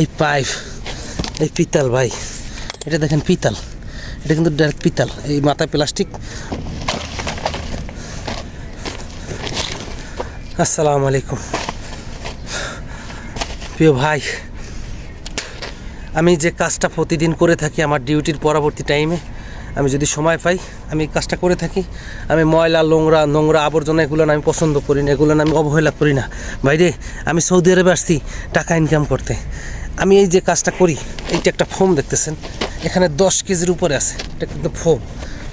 এই পাইপ, এই পিতল ভাই। এটা দেখেন পিতল। এটা কিন্তু ডাইরেক্ট পিতল, এই মাথায় প্লাস্টিক আসসালামু আলাইকুম। প্রিয় ভাই, আমি যে কাজটা প্রতিদিন করে থাকি আমার ডিউটির পরবর্তী টাইমে, আমি যদি সময় পাই, আমি কাজটা করে থাকি। আমি ময়লা, নোংরা নোংরা আবর্জনা এগুলো আমি পছন্দ করি না, এগুলো আমি অবহেলা করি না। ভাইরে, আমি সৌদি আরবে আসছি টাকা ইনকাম করতে। আমি এই যে কাজটা করি, এইটা একটা ফোম দেখতেছেন, এখানে দশ কেজির উপরে আছে, এটা কিন্তু ফোম।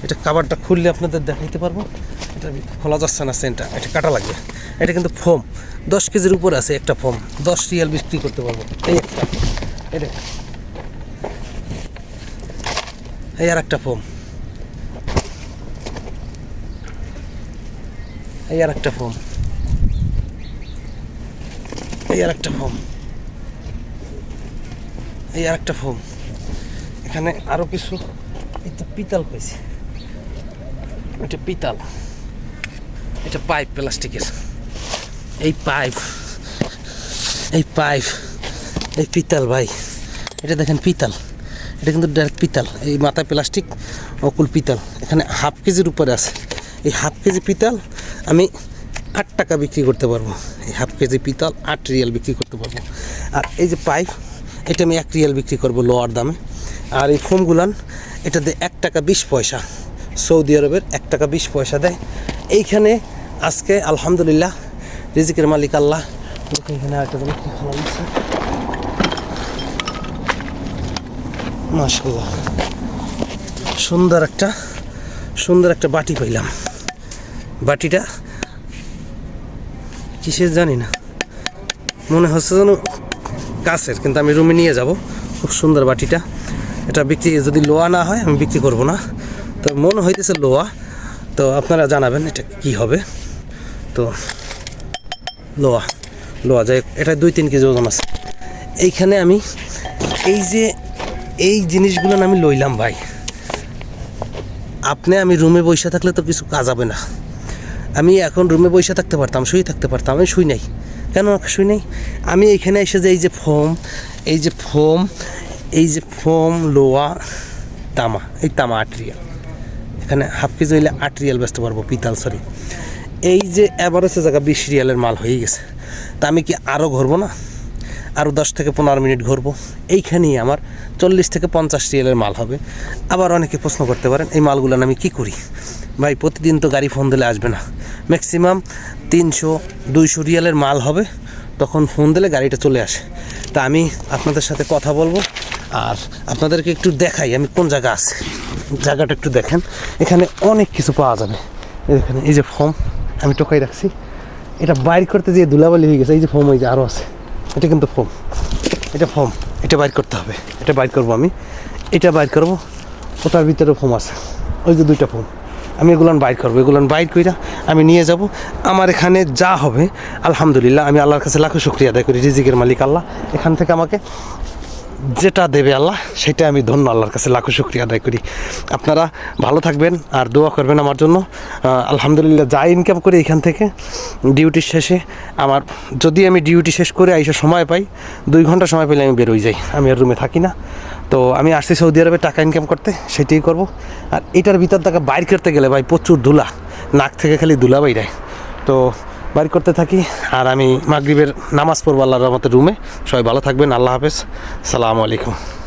এটা কাবারটা খুললে আপনাদের দেখাইতে পারব, এটা খোলা যাচ্ছে না সেন্টার, এটা কাটা লাগবে, এটা কিন্তু ফোম। দশ কেজির উপরে আছে একটা ফোম, দশ রিয়াল বিক্রি করতে পারব। এই একটা এটা এই আর একটা ফোম। এই আর একটা ফোম। এই আর একটা ফোম। এই আর একটা ফোম এখানে আরও কিছু। তো পিতল পেয়েছে এটা পিতাল। এটা পাইপ প্লাস্টিকের এই পাইপ। এই পাইপ। এই পিতাল ভাই। এটা দেখেন পিতাল। এটা কিন্তু ডাইরেক্ট পিতাল। এই মাথায় প্লাস্টিক অকুল পিতল। এখানে হাফ কেজির উপরে আছে। এই হাফ কেজি পিতাল আমি আট টাকা বিক্রি করতে পারব। এই হাফ কেজি পিতল আট রিয়াল বিক্রি করতে পারব। আর এই যে পাইপ এটা আমি এক রিয়াল বিক্রি করব লোয়ার দামে। আর এই ফোমগুলান এটাতে এক টাকা বিশ পয়সা। সৌদি আরবের এক টাকা বিশ পয়সা দেয়। এইখানে আজকে আলহামদুলিল্লাহ রিজিকের মালিক আল্লাহ। এখানে একটা কি খোলা দিচ্ছে মাশাল্লাহ সুন্দর একটা সুন্দর একটা বাটি পাইলাম। বাটিটা কিসের জানি না। মনে হচ্ছে যেন কাছের কিন্তু আমি রুমে নিয়ে যাব। খুব সুন্দর বাটিটা। এটা বিক্রি, যদি লোয়া না হয়, আমি বিক্রি করব না। তো মনে হইতেছে লোয়া। তো আপনারা জানাবেন এটা কি হবে। তো লোয়া লোয়া, যাই এটা দুই তিন কেজি ওজন আছে। এইখানে আমি এই যে, এই জিনিসগুলো আমি লইলাম ভাই। আপনি, আমি রুমে বসে থাকলে তো কিছু কাজ হবে না। আমি এখন রুমে বসে থাকতে পারতাম, শুয়ে থাকতে পারতাম, আমি শুই নাই। কেন শুই নাই? আমি এখানে এসে যে এই যে ফোম, এই যে ফোম, এই যে ফোম, লোয়া, তামা, এই তামা আট রিয়াল এখানে হাফ কেজি হইলে আট রিয়াল বেচতে পারব, পিতাল সরি এই যে অ্যাভারেজে জায়গা বিশ রিয়ালের মাল হয়ে গেছে। তা আমি কি আরও ঘুরবো না? আরও দশ থেকে পনেরো মিনিট ঘুরবো। এইখানেই আমার চল্লিশ থেকে পঞ্চাশ রিয়ালের মাল হবে। আবার অনেকে প্রশ্ন করতে পারেন, এই মালগুলো আমি কি করি? ভাই, প্রতিদিন তো গাড়ি ফোন দিলে আসবে না। ম্যাক্সিমাম তিনশো, দুইশো রিয়ালের মাল হবে, তখন ফোন দিলে গাড়িটা চলে আসে। তা আমি আপনাদের সাথে কথা বলব, আর আপনাদেরকে একটু দেখাই আমি কোন জায়গা আছে। জায়গাটা একটু দেখেন, এখানে অনেক কিছু পাওয়া যাবে। এখানে এই যে ফর্ম আমি টোকাই রাখছি। এটা বাইর করতে যেয়ে ধুলাবালি হয়ে গেছে, এই যে ফর্ম ওই যে আরও আছে। এটা কিন্তু ফর্ম এটা ফর্ম এটা বাইর করতে হবে, এটা বাইর করব আমি। এটা বাইর করব, ওটার ভিতরে ফর্ম আছে, ওই যে দুইটা ফর্ম আমি এগুলান বাইর করব। এগুলান বাইর কইরা আমি নিয়ে যাব। আমার এখানে যা হবে, আলহামদুলিল্লাহ, আমি আল্লাহর কাছে লাখো শুক্রিয়া আদায় করি, রিজিকের মালিক আল্লাহ। এখান থেকে আমাকে যেটা দেবে আল্লাহ, সেটা আমি ধন্য আল্লাহর কাছে লাখো শুক্রিয়া আদায় করি। আপনারা ভালো থাকবেন আর দোয়া করবেন আমার জন্য। আলহামদুলিল্লাহ যা ইনকাম করি এখান থেকে ডিউটির শেষে আমার, যদি আমি ডিউটি শেষ করে আইসা সময় পাই, দুই ঘণ্টা সময় পেলে আমি বেরোই যাই। আমি আর রুমে থাকি না। তো আমি আসছি সৌদি আরবে টাকা ইনকাম করতে, সেটাই করব। আর এটার ভিতর থেকে বাইর করতে গেলে ভাই প্রচুর ধুলা, নাক থেকে খালি ধুলা বাইরায়। তো বাইর করতে থাকি আর আমি মাগরীবের নামাজ পড়ব আল্লাহর রহমতের রুমে। সবাই ভালো থাকবেন, আল্লাহ হাফেজ। সালামু আলাইকুম।